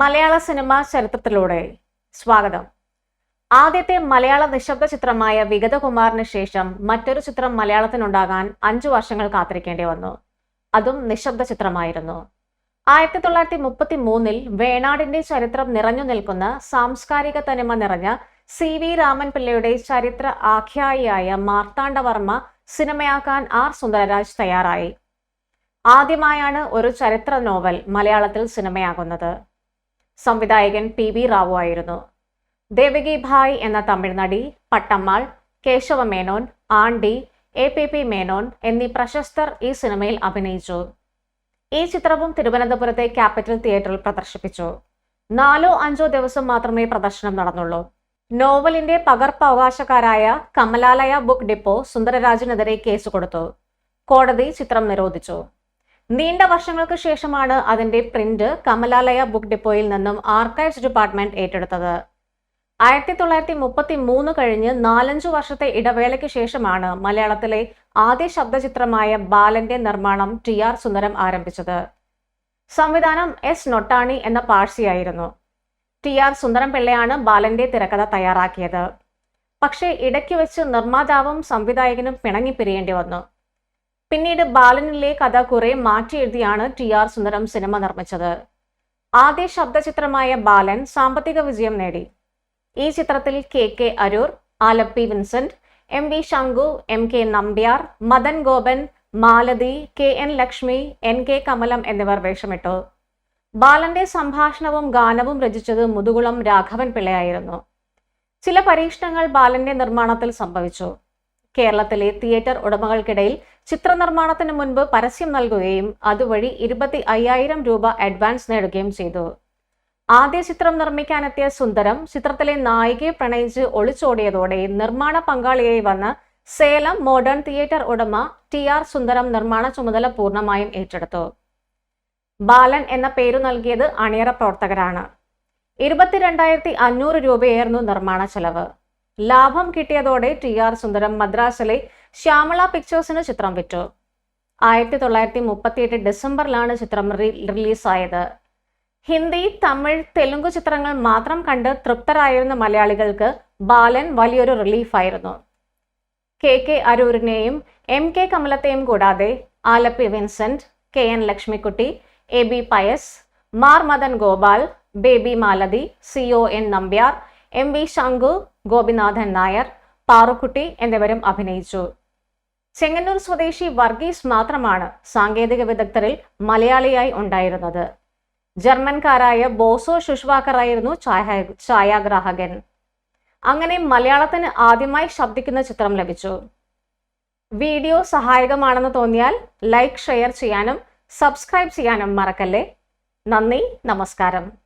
മലയാള cinema ചരിത്രത്തിലൂടെ സ്വാഗതം. ആദ്യത്തെ മലയാള നിശബ്ദ ചിത്രമായ വിഗതകുമാറിന് ശേഷം മറ്റൊരു ചിത്രം മലയാളത്തിനുണ്ടാകാൻ അഞ്ചു വർഷങ്ങൾ കാത്തിരിക്കേണ്ടി വന്നു. അതും നിശബ്ദ ചിത്രമായിരുന്നു. ആയിരത്തി തൊള്ളായിരത്തി മുപ്പത്തി മൂന്നിൽ വേണാടിന്റെ ചരിത്രം നിറഞ്ഞു നിൽക്കുന്ന സാംസ്കാരിക തനിമ നിറഞ്ഞ സി വി രാമൻ പിള്ളയുടെ ചരിത്ര ആഖ്യായിയായ മാർത്താണ്ഡവർമ്മ സിനിമയാക്കാൻ ആർ സുന്ദരരാജ് തയ്യാറായി. ആദ്യമായാണ് ഒരു ചരിത്ര നോവൽ മലയാളത്തിൽ സിനിമയാകുന്നത്. സംവിധായകൻ പി വി റാവു ആയിരുന്നു. ദേവകി ഭായ് എന്ന തമിഴ് നടി Pattammal Keshava Menon Andi A P P Menon എന്നീ പ്രശസ്തർ ഈ സിനിമയിൽ അഭിനയിച്ചു. ഈ ചിത്രവും തിരുവനന്തപുരത്തെ ക്യാപിറ്റൽ തിയേറ്ററിൽ പ്രദർശിപ്പിച്ചു. നാലോ അഞ്ചോ ദിവസം മാത്രമേ പ്രദർശനം നടന്നുള്ളൂ. നോവലിന്റെ പകർപ്പവകാശക്കാരായ കമലാലയ ബുക്ക് ഡിപ്പോ സുന്ദരരാജനെതിരെ കേസ് കൊടുത്തു. കോടതി ചിത്രം നിരോധിച്ചു. നീണ്ട വർഷങ്ങൾക്ക് ശേഷമാണ് അതിന്റെ പ്രിന്റ് കമലാലയ ബുക്ക് ഡിപ്പോയിൽ നിന്നും ആർക്കൈവ്സ് ഡിപ്പാർട്ട്മെന്റ് ഏറ്റെടുത്തത്. ആയിരത്തി തൊള്ളായിരത്തി മുപ്പത്തി മൂന്ന് കഴിഞ്ഞ് നാലഞ്ചു വർഷത്തെ ഇടവേളയ്ക്ക് ശേഷമാണ് മലയാളത്തിലെ ആദ്യ ശബ്ദചിത്രമായ ബാലന്റെ നിർമ്മാണം ടി ആർ സുന്ദരം ആരംഭിച്ചത്. സംവിധാനം എസ് നൊട്ടാണി എന്ന പാഴ്സിയായിരുന്നു. ടി ആർ സുന്ദരം പിള്ളയാണ് ബാലന്റെ തിരക്കഥ തയ്യാറാക്കിയത്. പക്ഷേ ഇടയ്ക്ക് വെച്ച് നിർമ്മാതാവും സംവിധായകനും പിണങ്ങി പിരിയേണ്ടി വന്നു. പിന്നീട് ബാലനിലെ കഥ കുറെ മാറ്റി എഴുതിയാണ് ടി ആർ സുന്ദരം സിനിമ നിർമ്മിച്ചത്. ആദ്യ ശബ്ദചിത്രമായ ബാലൻ സാമ്പത്തിക വിജയം നേടി. ഈ ചിത്രത്തിൽ K K Arur Alleppey Vincent M V Sanku M K Nambiar Madan Gopan Malathi K N Lakshmi N K Kamalam എന്നിവർ വേഷമിട്ടു. ബാലന്റെ സംഭാഷണവും ഗാനവും രചിച്ചത് മുതുകുളം രാഘവൻ പിള്ളയായിരുന്നു. ചില പരീക്ഷണങ്ങൾ ബാലന്റെ നിർമ്മാണത്തിൽ സംഭവിച്ചു. കേരളത്തിലെ തിയേറ്റർ ഉടമകൾക്കിടയിൽ ചിത്രനിർമ്മാണത്തിന് മുൻപ് പരസ്യം നൽകുകയും അതുവഴി ഇരുപത്തി അയ്യായിരം രൂപ അഡ്വാൻസ് നേടുകയും ചെയ്തു. ആദ്യ ചിത്രം നിർമ്മിക്കാനെത്തിയ സുന്ദരം ചിത്രത്തിലെ നായികയെ പ്രണയിച്ച് ഒളിച്ചോടിയതോടെ നിർമ്മാണ പങ്കാളിയായി വന്ന സേലം മോഡേൺ തിയേറ്റർ ഉടമ ടി ആർ സുന്ദരം നിർമ്മാണ ചുമതല പൂർണമായും ഏറ്റെടുത്തു. ബാലൻ എന്ന പേരു നൽകിയത് അണിയറ പ്രവർത്തകരാണ്. ഇരുപത്തിരണ്ടായിരത്തി അഞ്ഞൂറ് രൂപയായിരുന്നു നിർമ്മാണ ചെലവ്. ലാഭം കിട്ടിയതോടെ ടി ആർ സുന്ദരം മദ്രാസിലെ ശ്യാമള പിക്ചേഴ്സിന് ചിത്രം വിറ്റു. ആയിരത്തി തൊള്ളായിരത്തി മുപ്പത്തിയെട്ട് ഡിസംബറിലാണ് ചിത്രം റിലീസായത് ഹിന്ദി തമിഴ് തെലുങ്ക് ചിത്രങ്ങൾ മാത്രം കണ്ട് തൃപ്തരായിരുന്ന മലയാളികൾക്ക് ബാലൻ വലിയൊരു റിലീഫായിരുന്നു കെ കെ അരൂരിനെയും എം കെ കമലത്തെയും കൂടാതെ Alleppey Vincent K N Lakshmikutty A B Pius Mar Madan Gopal baby Malathi C O N Nambiar M V Sanku Gopinathan Nair Parukutty എന്നിവരും അഭിനയിച്ചു. ചെങ്ങന്നൂർ സ്വദേശി വർഗീസ് മാത്രമാണ് സാങ്കേതിക വിദഗ്ധരിൽ മലയാളിയായി ഉണ്ടായിരുന്നത്. ജർമ്മൻകാരായ ബോസോ ശുഷ്വാക്കറായിരുന്നു ഛായ ഛായാഗ്രാഹകൻ. അങ്ങനെ മലയാളത്തിന് ആദ്യമായി ശബ്ദിക്കുന്ന ചിത്രം ലഭിച്ചു. വീഡിയോ സഹായകമാണെന്ന് തോന്നിയാൽ ലൈക്ക് ഷെയർ ചെയ്യാനും സബ്സ്ക്രൈബ് ചെയ്യാനും മറക്കല്ലേ? നന്ദി നമസ്കാരം.